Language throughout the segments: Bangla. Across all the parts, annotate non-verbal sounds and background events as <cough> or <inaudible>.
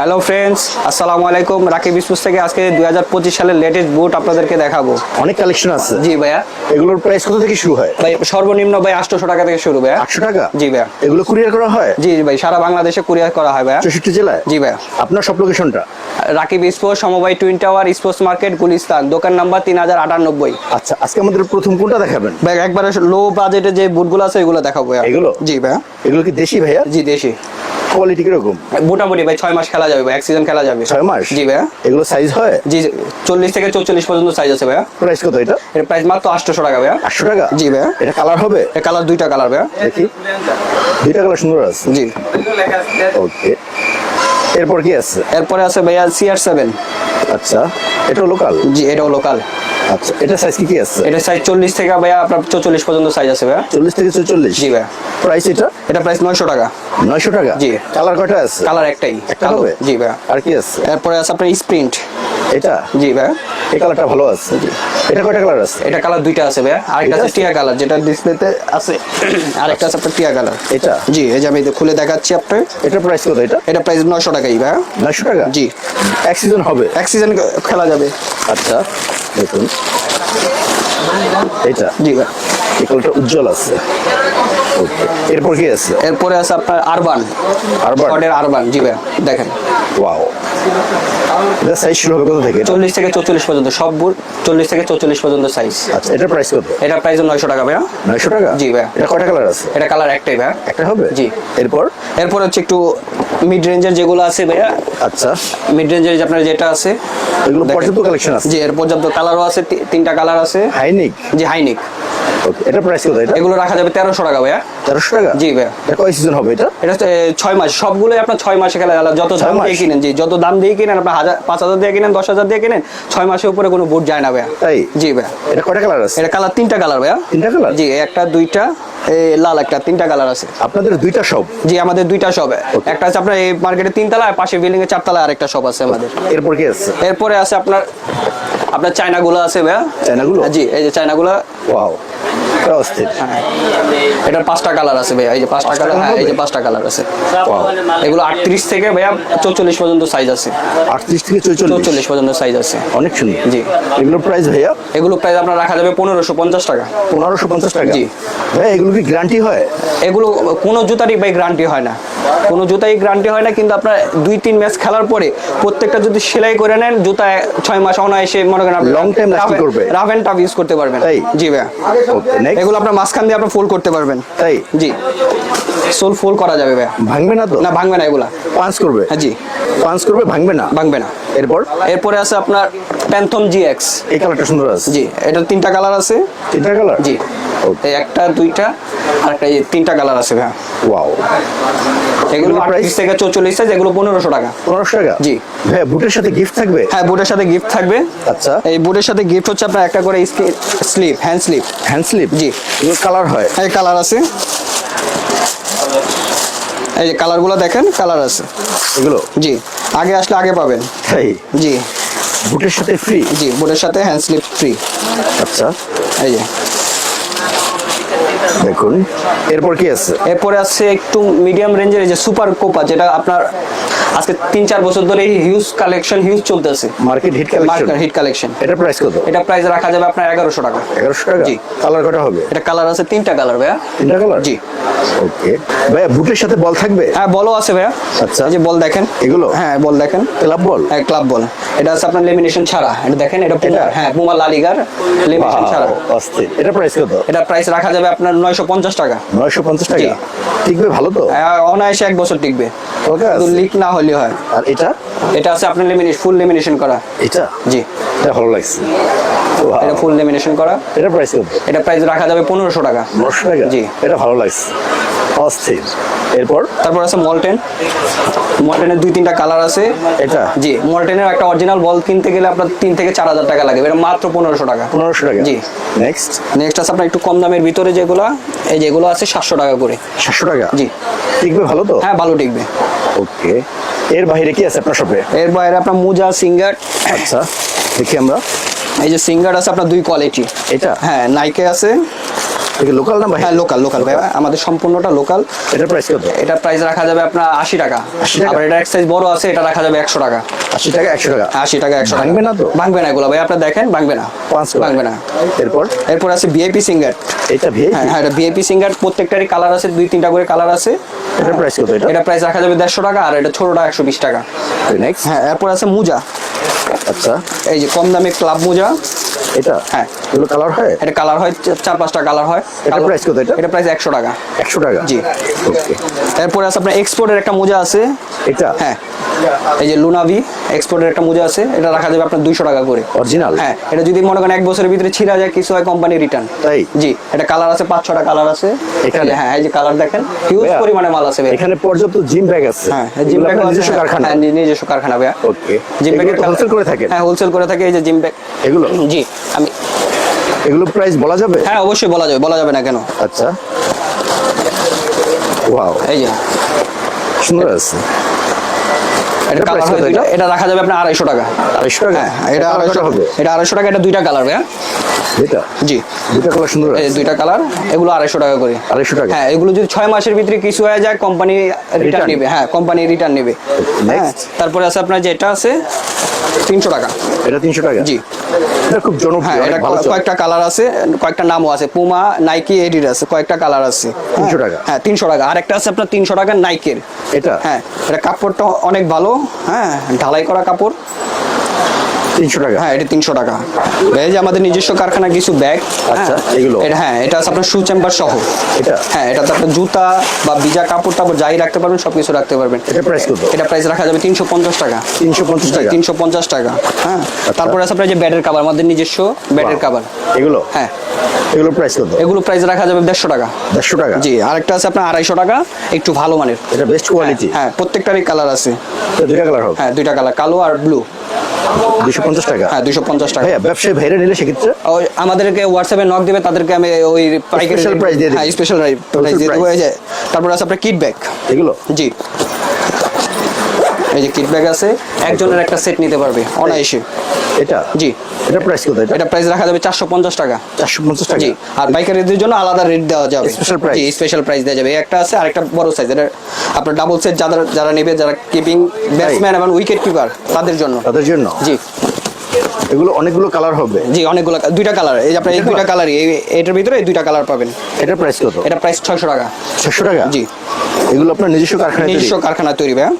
হ্যালো ফ্রেন্ডস আসসালামু আলাইকুম। রাকিব স্পোর্টস থেকে আজকে দুই হাজার পঁচিশ সালের লেটেস্ট বুট আপনাদেরকে দেখাবো। অনেক কালেকশন আছে। জি ভাইয়া। এগুলোর প্রাইস কত থেকে শুরু হয়? ভাই সর্বনিম্ন ভাই আটশোশো টাকা থেকে শুরু ভাইয়া। আটশো টাকা? জি ভাইয়া। এগুলো কুরিয়ার করা হয়? জি ভাই সারা বাংলাদেশে কুরিয়ার করা হয় ভাইয়া। চৌষট্টি জেলায়? জি ভাইয়া। আপনার সব লোকেশনটা রাকিব স্পোর্টস সমবায় twin tower sports market Gulistan. দোকান নাম্বার তিন হাজার আটানব্বই। আচ্ছা আজকে আমাদের প্রথম কোনটা দেখাবেন? ভাই একবারে লো বাজেটে যে বুটগুলো আছে এগুলো দেখাবো এগুলো? জি ভাইয়া। এগুলো কি দেশি ভাইয়া? জি দেশি। কোয়ালিটি কীরকম? মোটামুটি ভাই ছয় মাস খেলা যাবে ভাই এক সিজন খেলা যাবে। ছয় মাস? জি ভাইয়া। এগুলো সাইজ হয়? জি চল্লিশ থেকে চৌচল্লিশ পর্যন্ত সাইজ আছে ভাইয়া। প্রাইস কত এটা? এর প্রাইস মাত্র আটশোশো টাকা ভাইয়া। আটশো টাকা? জি ভাইয়া। এটা কালার হবে? এর কালার দুইটা কালার ভাইয়া। দেখি। দুইটা কালার সুন্দর আছে। জি। ওকে এরপর কি আছে? এরপরে আছে ভাইয়া সিআর সেভেন আচ্ছা এটা লোকাল জি এটাও লোকাল আচ্ছা এটা সাইজ কি কি আছে? এটা সাইজ চল্লিশ থেকে ভাইয়া আপনার চৌচল্লিশ পর্যন্ত সাইজ আছে ভাইয়া। চল্লিশ থেকে চল্লিশ জি ভাইয়া। প্রাইস এটা? এটা প্রাইস নয়শো টাকা। নয়শো টাকা? জি। কালার কয়টা আছে? কালার একটাই। একটা হবে? জি ভাইয়া। আর কি আছে? এরপরে আছে আপনার স্প্রিন্ট এটা? জি ভাইয়া। এই কালারটা ভালো আছে এটা কয়টা কালার আছে? এটা কালার দুইটা আছে ভাইয়া। আরেকটা আছে? টিয়া কালার যেটা ডিসপ্লেতে আছে। <clears throat> আরেকটা আছে আপনার টিয়া কালার। এটা? জি এই যে আমি খুলে দেখাচ্ছি আপনার। এটা প্রাইস কত এটা? এটা প্রাইস নয়শো টাকাই ভাইয়া। নয়শো টাকা? জি। এক সিজন হবে? এক সিজন খেলা যাবে। আচ্ছা দেখুন। এটা? জি ভাইয়া। এই কালারটা উজ্জ্বল আছে। ওকে এরপর কি আছে? এরপরে আছে আপনার আরবান? শর্টের আরবান জি ভাইয়া। দেখেন। ওয়াও সাইজ শুরু হবে কত থেকে? এটা? চল্লিশ থেকে চৌচল্লিশ পর্যন্ত সব বুট চল্লিশ থেকে চৌচল্লিশ পর্যন্ত সাইজ আচ্ছা এটা প্রাইস কত? এটা প্রাইস নয়শো টাকা ভাইয়া। নয়শো টাকা? জি ভাইয়া। এটা কয়টা কালার আছে? এটা কালার একটাই ভাইয়া। একটা হবে? জি। এরপর? এরপর হচ্ছে একটু মিড রেঞ্জের যেগুলো আছে ভাইয়া। আচ্ছা। মিড রেঞ্জের আপনার যেটা আছে এগুলো। পর্যাপ্ত কালেকশন আছে? জি এর পর্যাপ্ত কালারও আছে তিনটা কালার আছে। হাইনিক জি হাইনিক এটা প্রাইস কত এটা? এগুলো রাখা যাবে 1300 টাকা ভাইয়া। 1300 টাকা? জি ভাইয়া। এটা কয় সিজন হবে এটা? এটা হচ্ছে, এ, ছয় মাস। সবগুলো আপনার ছয় মাসে খেলা যত দাম দিয়ে কিনেন জি যত দাম দিয়ে কিনেন আপনি হাজার পাঁচ হাজার দিয়ে কিনেন দশ হাজার দিয়ে কিনেন ছয় মাসের উপরে কোনো বুট যায় না ভাইয়া। তাই? জি ভাইয়া। এটা কয়টা কালার আছে? এটা কালার তিনটা কালার ভাইয়া। তিনটা কালার জি একটা দুইটা এই লাল একটা তিনটা কালার আছে। আপনাদের দুইটা সব জি আমাদের দুইটা শপ একটা আছে আপনার এই মার্কেটে তিনতলা আর পাশে বিল্ডিং এর চারতলা আরেকটা শপ আছে আমাদের। এরপর কি আছে? এরপরে আছে আপনার আপনার চায়না গুলো আছে ভাইয়া। চায়নাগুলো? জি এই যে চায়না গুলো ওয়াও এটার পাঁচটা কালার আছে ভাইয়া এই যে পাঁচটা কালার হ্যাঁ এই যে পাঁচটা কালার আছে। এগুলো আটত্রিশ থেকে ভাইয়া চৌচল্লিশ পর্যন্ত সাইজ আছে। আটত্রিশ থেকে চৌচল্লিশ? পর্যন্ত সাইজ আছে। অনেক সুন্দর। জি। এগুলোর প্রাইস ভাইয়া? এগুলো প্রাইস আপনার রাখা যাবে পনেরোশো পঞ্চাশ টাকা। পনেরোশো পঞ্চাশ টাকা? জি। ভাইয়া এগুলো কি গ্যারান্টি হয়? এগুলো কোনো জুতারই ভাই গ্যারান্টি হয় না। কোনো জুতাই গ্যারান্টি হয় না কিন্তু আপনার দুই তিন ম্যাচ খেলার পরে প্রত্যেকটা যদি সেলাই করে নেন জুতা ছয় মাস অনায়াসে মনে করেন লং time lasting করবে। রাফ এন্ড টাফ ইউজ করতে পারবেন। তাই? জি নেক্সট এগুলো আপনার মাঝখান দিয়ে আপনি ফোল্ড করতে পারবেন। তাই? জি। সোল ফোল্ড করা যাবে ভাইয়া। ভাঙবে না তো? না ভাঙবে না এগুলা। পাঁচ করবে? হ্যাঁ জি। পাঁচ করবে ভাঙবে না? ভাঙবে না। এরপর? এরপরে আছে আপনার প্যান্থম জি এক্স এই কালারটা সুন্দর আছে? জি এটা তিনটা কালার আছে। তিনটা কালার? জি এই একটা দুইটা আর একটা এই তিনটা কালার আছে ভাইয়া। ওয়াও এগুলো? আটত্রিশ থেকে চৌচল্লিশ সাইজ এগুলো পনেরোশো টাকা। পনেরোশো টাকা? জি। ভাইয়া বুটের সাথে গিফট থাকবে? হ্যাঁ বুটের সাথে গিফট থাকবে। আচ্ছা। এই বুটের সাথে গিফট হচ্ছে আপনার একটা করে slip hand slip hand slip জি। এগুলো কালার হয়? এই কালার আছে। এই যে কালারগুলো দেখেন কালার আছে। এগুলো? জি। আগে আসলে আগে পাবেন। জি। বুটের সাথে ফ্রি জি বুটের সাথে হ্যান্ড স্লিপ ফ্রি আচ্ছা। এই যে। দেখুন। এরপর কি আছে? এরপরে আছে একটু মিডিয়াম রেঞ্জের এই যে সুপার কোপা যেটা আপনার আজকে তিন চার বছর ধরে হিউজ কালেকশন হিউজ চলতেছে। Market hit collection market hit collection এটা প্রাইস কত? এটা প্রাইস রাখা যাবে আপনার এগারোশো টাকা। এগারোশো টাকা? জি। কালার কটা হবে? এটা কালার আছে তিনটা কালার ভাইয়া। তিনটা কালার জি। ওকে ভাইয়া বুটের সাথে বল থাকবে? হ্যাঁ বলও আছে ভাইয়া। আচ্ছা। এই যে বল দেখেন। এগুলো? হ্যাঁ বল দেখেন। ক্লাব বল হ্যাঁ ক্লাব বল এটা আছে আপনার লেমিনেশন ছাড়া। এটা দেখেন এটা পুমা হ্যাঁ পুমা লালিগার লেমিনেশন ছাড়া। অস্থির। এটা প্রাইস কত? এটা প্রাইস রাখা যাবে আপনার নয়শো পঞ্চাশ টাকা। নয়শো পঞ্চাশ টাকা? টিকবে ভালো তো? হ্যাঁ, অনায়াসে এক বছর টিকবে। ওকে লিক না হলে হয়। আর এটা? এটা আছে আপনার লেমিনেশন ফুল লেমিনেশন করা। এটা? জি। এটা ভালো লাগছে. এটা ফুল লেমিনেশন করা। এটা প্রাইস কত? এটা প্রাইস রাখা যাবে পনেরোশো টাকা। নশো টাকা? জি। এটা ভালো লাগছে। অস্থির। এরপর? তারপর আছে মলটেন। মলটেনের দুই তিনটা কালার আছে। এটা? জি মলটেনের একটা অরিজিনাল বল কিনতে গেলে আপনার তিন থেকে চার হাজার টাকা লাগবে। এটা মাত্র পনেরোশো টাকা। পনেরোশো টাকা? জি। নেক্সট নেক্সট আছে আপনার একটু কম দামের ভিতরে যেগুলো। এই যেগুলো আছে সাতশো টাকা করে। সাতশো টাকা? জি। টিকবে ভালো তো? হ্যাঁ ভালো টিকবে। ওকে। এর বাইরে কি আছে আপনার শপে? এর বাইরে আপনার মুজা সিঙ্গার। আচ্ছা দেখি আমরা। এই যে সিঙ্গার আছে আপনার দুই কোয়ালিটি এটা? হ্যাঁ নাইকে আছে। লোকাল না ভাই? হ্যাঁ লোকাল লোকাল ভাই। আমাদের সম্পূর্ণটা লোকাল এটা প্রাইস কত? এটা প্রাইস রাখা যাবে আপনার আশি টাকা। 80 টাকা? আবার এটা এক সাইজ বড় আছে এটা রাখা যাবে একশো টাকা। আশি টাকা একশো টাকা? আশি টাকা একশো টাকা। ভাঙবে না তো? ভাঙবে না এগুলো ভাই আপনার দেখেন ভাঙবে না। পাঁচ ভাঙবে না। এরপর? এরপর আছে ভিআইপি সিঙ্গার এটা ভিআইপি হ্যাঁ হ্যাঁ এটা ভিআইপি সিঙ্গার প্রত্যেকটারই কালার আছে দুই তিনটা করে কালার আছে। এটা প্রাইস কত এটা? এটা প্রাইস রাখা যাবে দেড়শো টাকা আর এটা ছোটটা একশো বিশ টাকা। নেক্সট হ্যাঁ এরপর আছে মোজা। আচ্ছা। এই যে কম দামে ক্লাব মোজা। এটা? হ্যাঁ। এগুলো কালার হয়? এটা কালার হয় চার পাঁচটা কালার হয়। এটা প্রাইস কত এটা? এটা প্রাইস একশো টাকা। একশো টাকা? জি। ওকে এরপরে আছে আপনার এক্সপোর্টের একটা মোজা আছে। এটা? হ্যাঁ। এই যে লুনাভি এক্সপোর্টের একটা মোজা আছে। এটা রাখা যাবে আপনার দুইশো টাকা করে। অরিজিনাল হ্যাঁ এটা যদি মনে করেন এক বছরের ভিতরে ছিঁড়া যায় কিছু হয় কোম্পানি রিটার্ন তাই? জি এটা কালার আছে পাঁচ ছটা কালার আছে। এখানে? হ্যাঁ এই যে কালার দেখেন হিউজ পরিমাণে মাল আছে এখানে পর্যাপ্ত জিম ব্যাগ আছে। হ্যাঁ জিম ব্যাগ নিজস্ব কারখানা? হ্যাঁ নিজস্ব কারখানা ভাইয়া। ওকে জিম ব্যাগের হোলসেল করে থাকে হ্যাঁ হোলসেল করে থাকে এই যে জিম ব্যাগ এগুলো? জি আমি এগুলো প্রাইস বলা যাবে? হ্যাঁ অবশ্যই বলা যাবে বলা যাবে না কেন। আচ্ছা। ওয়াও এই যে। সুন্দর আছে এটা? হয় রাখা যাবে আপনার আড়াইশো টাকা। আড়াইশো টাকা? হ্যাঁ এটা আড়াইশো হবে? এটা আড়াইশো টাকা এটা দুইটা কালার ভাইয়া এটা জি। দুটা কালার সুন্দর এই দুইটা কালার এগুলো আড়াইশো টাকা করে। আড়াইশো টাকা? হ্যাঁ এগুলো যদি ছয় মাসের ভিতরে কিছু হয়ে যায় কোম্পানি রিটার্ন নেবে। হ্যাঁ কোম্পানি রিটার্ন নেবে। হ্যাঁ তারপরে আছে আপনার যেটা আছে তিনশো টাকা। এটা তিনশো টাকা? জি। এটা খুব জনপ্রিয় হ্যাঁ এটা কয়েকটা কালার আছে কয়েকটা নামও আছে পুমা নাইকি এডিড আছে কয়েকটা কালার আছে। তিনশো 300 টাকা? হ্যাঁ তিনশো টাকা। আরেকটা আছে আপনার তিনশো টাকা নাইকের এটা? হ্যাঁ এটা কাপড়টা অনেক ভালো হ্যাঁ ঢালাই করা কাপড়। তিনশো টাকা? হ্যাঁ এটা তিনশো টাকা। এই যে আমাদের নিজস্ব কারখানা কিছু ব্যাগ আচ্ছা, এগুলো? এটা হ্যাঁ এটা আপনার শু চেম্বার সহ। এটা? হ্যাঁ এটাতে আপনার জুতা বা ভিজা কাপড় টাপড় যাই রাখতে পারবেন সব কিছু রাখতে পারবেন। এটা প্রাইস কত? এটা প্রাইস রাখা যাবে তিনশো পঞ্চাশ টাকা। তিনশো পঞ্চাশ টাকা? তিনশো পঞ্চাশ টাকা হ্যাঁ। তারপরে আছে আপনার যে ব্যাটের কাবার আমাদের নিজস্ব ব্যাটের কাবার এগুলো? হ্যাঁ। এগুলো প্রাইস কত? এগুলো প্রাইস রাখা যাবে দেড়শো টাকা। দেড়শো টাকা? জি আরেকটা আছে আপনার আড়াইশো টাকা একটু ভালো মানের। এটা বেস্ট কোয়ালিটি হ্যাঁ প্রত্যেকটারই কালার আছে। দুইটা কালার হবে হ্যাঁ দুইটা কালার কালো আর ব্লু দুশো পঞ্চাশ টাকা? হ্যাঁ দুশো পঞ্চাশ টাকা। হ্যাঁ ব্যবসায়ী ভাইরা নিলে সেক্ষেত্রে? আমাদেরকে হোয়াটসঅ্যাপে নক দিবে তাদেরকে আমি ওই স্পেশাল প্রাইস দিয়ে। হ্যাঁ স্পেশাল প্রাইস দিয়ে দেবো। এই যে তারপর আছে আপনার কিট ব্যাগ এগুলো? জি। এই যে কিট ব্যাগ আছে। একজনের একটা সেট নিতে পারবে অনায়াসে। এটা? জি। এটা প্রাইস কত এটা? এটা প্রাইস রাখা যাবে চারশো পঞ্চাশ টাকা। চারশো পঞ্চাশ টাকা? জি। আর পাইকারিদের জন্য আলাদা রেট দেওয়া যাবে। Special price? জি স্পেশাল প্রাইস দেওয়া যাবে। একটা আছে আরেকটা বড় সাইজ এটা আপনার ডাবল সেট যারা যারা নেবে যারা কিপিং ব্যাটসম্যান এবং উইকেট কিপার তাদের জন্য। তাদের জন্য? জি। এগুলো অনেকগুলো কালার হবে? জি অনেকগুলো দুইটা কালার এই যে আপনার এই দুইটা কালারই এই এটার ভিতরে এই দুইটা কালার পাবেন। এটা প্রাইস কত? এটা প্রাইস ছয়শো টাকা। ছশো টাকা? জি। এগুলো আপনার নিজস্ব কারখানায় নিজস্ব কারখানা তৈরি ভাইয়া।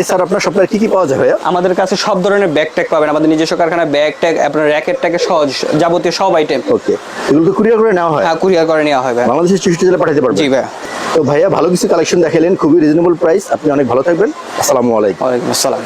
এছাড়া আপনার সপ্তাহে কি কি পাওয়া যায় ভাইয়া? আমাদের কাছে সব ধরনের ব্যাগ ট্যাগ পাবেন। আমাদের নিজস্ব কারখানায় ব্যাগ ট্যাগ আপনার র্যাকেট ট্যাগে সহজ যাবতীয় সব আইটেম ওকে। এগুলো তো কুরিয়ার করে নেওয়া হয়। হ্যাঁ কুরিয়ার করে নেওয়া হয় ভাই বাংলাদেশের চৌষট্টি জেলা পাঠাতে পারবেন। জি ভাই তো ভাইয়া ভালো কিছু কালেকশন দেখালেন খুবই রিজনেবল প্রাইস আপনি অনেক ভালো থাকবেন। আসসালামু আলাইকুম। ওয়ালাইকুম আসসালাম।